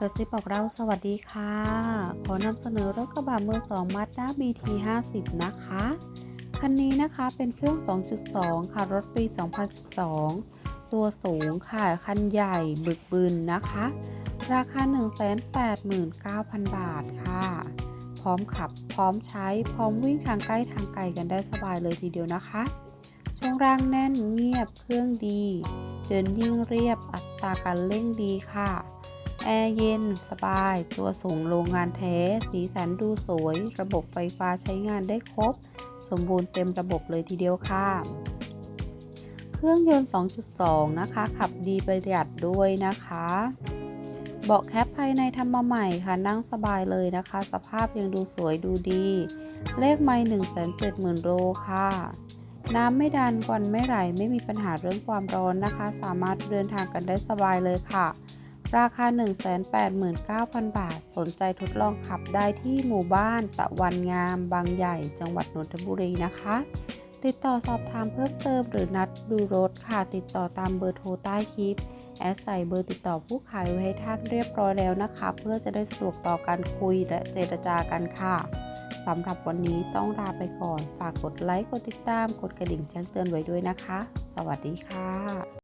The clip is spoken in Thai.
กระซิบบอกเราสวัสดีค่ะ ขอนำเสนอรถกระบะมือ2มาด้า BT 50นะคะ คันนี้นะคะเป็นเครื่อง 2.2 ค่ะ รถปี 2012 ตัวสูงค่ะ คันใหญ่บึกบึนนะคะ ราคา 189,000 บาทค่ะ พร้อมขับ พร้อมใช้ พร้อมวิ่งทางใกล้ทางไกลกันได้สบายเลยทีเดียวนะคะ ช่วงร่างแน่นเงียบ เครื่องดี เดินยิ่งเรียบ อัตราการเร่งดีค่ะ แอร์เย็น สบาย ตัวสูงโรงงานแท้ สีสันดูสวย ระบบไฟฟ้าใช้งานได้ครบ สมบูรณ์เต็มระบบเลยทีเดียวค่ะ เครื่องยนต์ 2.2 นะคะ ขับดีประหยัดด้วยนะคะเบาะแคปภายในทำมาใหม่ค่ะนั่งสบายเลยนะคะ สภาพยังดูสวยดูดี เลขไม่170,000 โลค่ะ น้ำไม่ดันควันไม่ไหลไม่มีปัญหาเรื่องความร้อนนะคะ สามารถเดินทางกันได้สบายเลยค่ะ ราคา 189,000 บาท สนใจทดลองขับได้ที่หมู่บ้านตะวันงาม บางใหญ่ จังหวัดนนทบุรีนะคะ ติดต่อสอบถามเพิ่มเติมหรือนัดดูรถค่ะ ติดต่อตามเบอร์โทรใต้คลิป แอดใส่เบอร์ติดต่อผู้ขายไว้ให้ท่านเรียบร้อยแล้วนะคะ เพื่อจะได้สะดวกต่อการคุยและเจรจากันค่ะสำหรับวันนี้ต้องลาไปก่อน ฝากกดไลค์ กดติดตาม กดกระดิ่งแจ้งเตือนไว้ด้วยนะคะ สวัสดีค่ะ